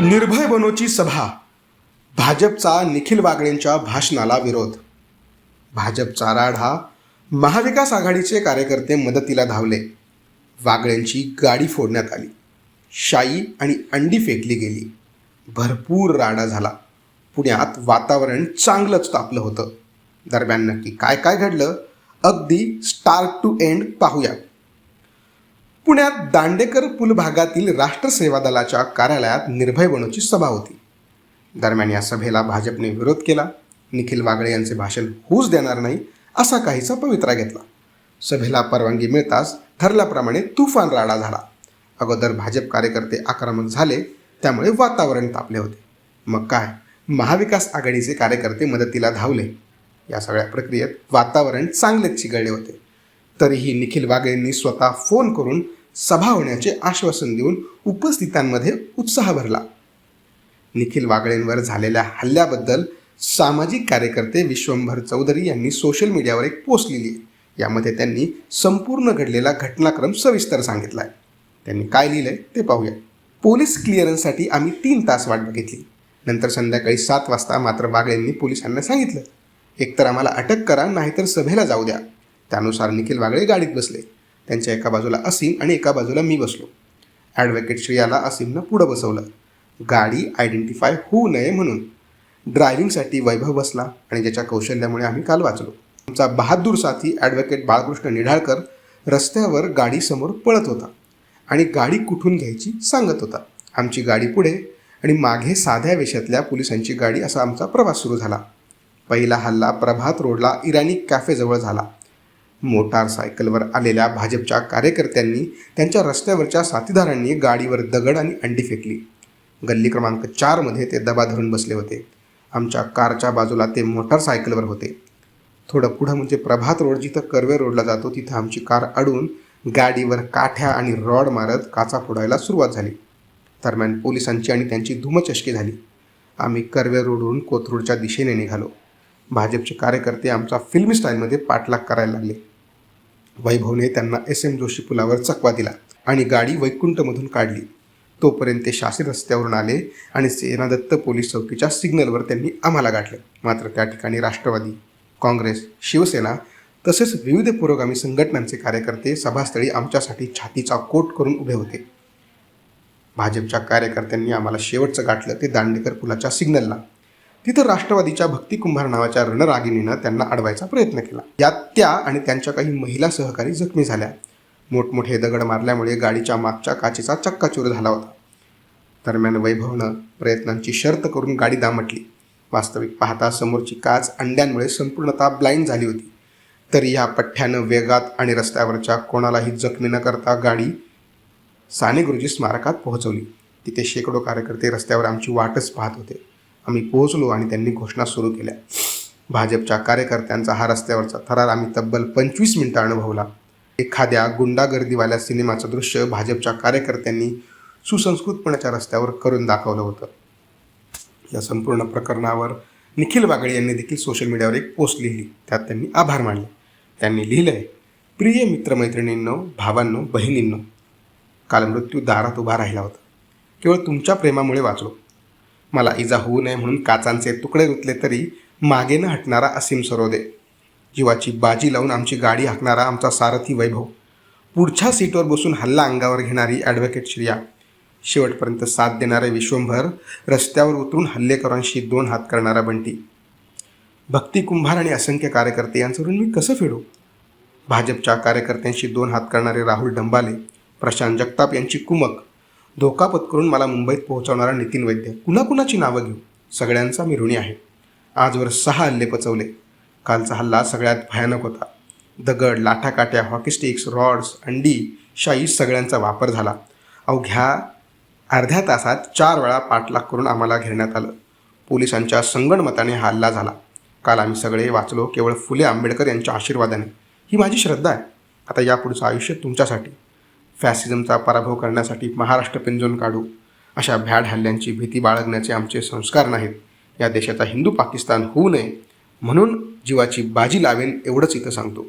निर्भय बनोची सभा. भाजपचा निखिल वागळेंच्या भाषणाला विरोध. भाजपचा राढा महाविकास आघाडीचे कार्यकर्ते मदतीला धावले. वागळेंची गाडी फोडण्यात आली. शाई आणि अंडी फेकली गेली. भरपूर राडा झाला. पुण्यात वातावरण चांगलंच तापलं होतं. दरम्यान नक्की काय काय घडलं? अगदी स्टार्ट टू एंड पाहूया. पुण्यात दांडेकर पूल भागातील राष्ट्रसेवा दलाच्या कार्यालयात निर्भय बनोची सभा होती. दरम्यान या सभेला भाजपने विरोध केला. निखिल वागळे यांचे भाषण होऊच देणार नाही असा काहीचा पवित्रा घेतला. सभेला परवानगी मिळताच ठरल्याप्रमाणे तुफान राडा झाला. अगोदर भाजप कार्यकर्ते आक्रमक झाले त्यामुळे वातावरण तापले होते. मग काय? महाविकास आघाडीचे कार्यकर्ते मदतीला धावले. या सगळ्या प्रक्रियेत वातावरण चांगलेच चिघळले होते. तरीही निखिल वागळेंनी स्वतः फोन करून सभा होण्याचे आश्वासन देऊन उपस्थितांमध्ये उत्साह भरला. निखिल वागळेंवर झालेल्या हल्ल्याबद्दल सामाजिक कार्यकर्ते विश्वंभर चौधरी यांनी सोशल मीडियावर एक पोस्ट लिहिली. यामध्ये त्यांनी संपूर्ण घडलेला घटनाक्रम सविस्तर सांगितला आहे त्यांनी काय लिहिलंय ते पाहूया. पोलीस क्लिअरन्ससाठी आम्ही तीन तास वाट बघितली. नंतर संध्याकाळी सात वाजता मात्र वागळेंनी पोलिसांना सांगितलं एकतर आम्हाला अटक करा नाहीतर सभेला जाऊ द्या. त्यानुसार निखिल वागळे गाडीत बसले. त्यांच्या एका बाजूला असीम आणि एका बाजूला मी बसलो. ॲडव्होकेट श्रेयाला असीमनं पुढं बसवलं. गाडी आयडेंटिफाय होऊ नये म्हणून. ड्रायव्हिंगसाठी वैभव बसला आणि ज्याच्या कौशल्यामुळे आम्ही काल वाचलो. आमचा बहादूर साथी ॲडव्होकेट बाळकृष्ण निढाळकर रस्त्यावर गाडीसमोर पळत होता आणि गाडी कुठून घ्यायची सांगत होता. आमची गाडी पुढे आणि मागे साध्या वेशातल्या पोलिसांची गाडी असा आमचा प्रवास सुरू झाला. पहिला हल्ला प्रभात रोडला इराणी कॅफेजवळ झाला. मोटारसायकलवर आलेल्या भाजपच्या कार्यकर्त्यांनी त्यांच्या रस्त्यावरच्या साथीदारांनी गाडीवर दगड आणि अंडी फेकली. गल्ली क्रमांक चारमध्ये ते दबा धरून बसले होते. आमच्या कारच्या बाजूला ते मोटारसायकलवर होते. थोडं पुढं म्हणजे प्रभात रोड जिथं कर्वे रोडला जातो तिथं आमची कार अडून गाडीवर काठ्या आणि रॉड मारत काचा फोडायला सुरुवात झाली. दरम्यान पोलिसांची आणि त्यांची धुमचष्की झाली. आम्ही कर्वे रोडहून कोथरूडच्या दिशेने निघालो. भाजपचे कार्यकर्ते आमचा फिल्मी स्टाईलमध्ये पाठलाग करायला लागले. वैभवने त्यांना एस एम जोशी पुलावर चकवा दिला आणि गाडी वैकुंठमधून काढली. तोपर्यंत ते शासी रस्त्यावरून आले आणि सेनादत्त पोलीस चौकीच्या सिग्नलवर त्यांनी आम्हाला गाठले. मात्र त्या ठिकाणी राष्ट्रवादी काँग्रेस शिवसेना तसेच विविध पुरोगामी संघटनांचे कार्यकर्ते सभास्थळी आमच्यासाठी छातीचा कोट करून उभे होते. भाजपच्या कार्यकर्त्यांनी आम्हाला शेवटचं गाठलं ते दांडेकर पुलाच्या सिग्नलला. तिथं राष्ट्रवादीच्या भक्ती कुंभार नावाच्या रणरागिणीनं त्यांना अडवायचा प्रयत्न केला. यात त्या आणि त्यांच्या काही महिला सहकारी जखमी झाल्या. मोठमोठे दगड मारल्यामुळे गाडीच्या मागच्या काचेचा चक्काचूर झाला होता. दरम्यान वैभवनं प्रयत्नांची शर्त करून गाडी दामटली. वास्तविक पाहता समोरची काच अंड्यांमुळे संपूर्णतः ब्लाइंड झाली होती. तरी या पठ्ठ्यानं वेगात आणि रस्त्यावरच्या कोणालाही जखमी न करता गाडी साने गुरुजी स्मारकात पोहोचवली. तिथे शेकडो कार्यकर्ते रस्त्यावर आमची वाटच पाहत होते. आम्ही पोहोचलो आणि त्यांनी घोषणा सुरू केल्या. भाजपच्या कार्यकर्त्यांचा हा रस्त्यावरचा थरार आम्ही तब्बल पंचवीस मिनिटं अनुभवला. एखाद्या गुंडागर्दीवाल्या सिनेमाचं दृश्य भाजपच्या कार्यकर्त्यांनी सुसंस्कृतपणाच्या रस्त्यावर करून दाखवलं होतं. या संपूर्ण प्रकरणावर निखिल वागळे यांनी देखील सोशल मीडियावर एक पोस्ट लिहिली. त्यात त्यांनी आभार मानले. त्यांनी लिहिलं आहे प्रिय मित्रमैत्रिणींनो भावांनो बहिणींनो काल मृत्यू दारात उभा राहिला होता. केवळ तुमच्या प्रेमामुळे वाचलो. मला इजा होऊ नये म्हणून काचांचे तुकडे रुतले तरी मागे न हटणारा असीम सरोदे. जीवाची बाजी लावून आमची गाडी हाकणारा आमचा सारथी वैभव. पुढच्या सीटवर बसून हल्ला अंगावर घेणारी ॲडव्होकेट श्रिया. शेवटपर्यंत साथ देणारे विश्वंभर रस्त्यावर उतरून हल्लेकरांशी दोन हात करणारा बंटी. भक्ती कुंभार आणि असंख्य कार्यकर्ते यांच्यावरून मी कसं फेडू? भाजपच्या कार्यकर्त्यांशी दोन हात करणारे राहुल डंबाले प्रशांत जगताप यांची कुमक धोका पत्करून मला मुंबईत पोहोचवणारा नितीन वैद्य. कुणा कुणाची नावं घेऊ? सगळ्यांचा मी ऋणी आहे. आजवर सहा हल्ले पचवले. कालचा हल्ला सगळ्यात भयानक होता. दगड लाठाकाट्या हॉकी स्टिक्स रॉड्स अंडी शाई सगळ्यांचा वापर झाला. अवघ्या अर्ध्या तासात चार वेळा पाठलाग करून आम्हाला घेण्यात आलं. पोलिसांच्या संगणमताने हा हल्ला झाला. काल आम्ही सगळे वाचलो केवळ फुले आंबेडकर यांच्या आशीर्वादाने. ही माझी श्रद्धा आहे. आता यापुढचं आयुष्य तुमच्यासाठी. फॅसिझमचा पराभव करण्यासाठी महाराष्ट्र पिंजून काढू अशा भ्याड हल्ल्यांची भीती बाळगण्याचे आमचे संस्कार नाहीत. या देशाचा हिंदू पाकिस्तान होऊ नये म्हणून जीवाची बाजी लावेन एवढंच इथं सांगतो.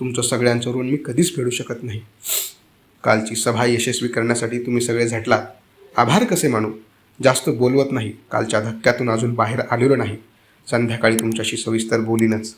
तुमचं सगळ्यांचं ऋण मी कधीच फेडू शकत नाही. कालची सभा यशस्वी करण्यासाठी तुम्ही सगळे झटलात. आभार कसे मानू? जास्त बोलवत नाही. कालच्या धक्क्यातून अजून बाहेर आलेलो नाही. संध्याकाळी तुमच्याशी सविस्तर बोलीनच.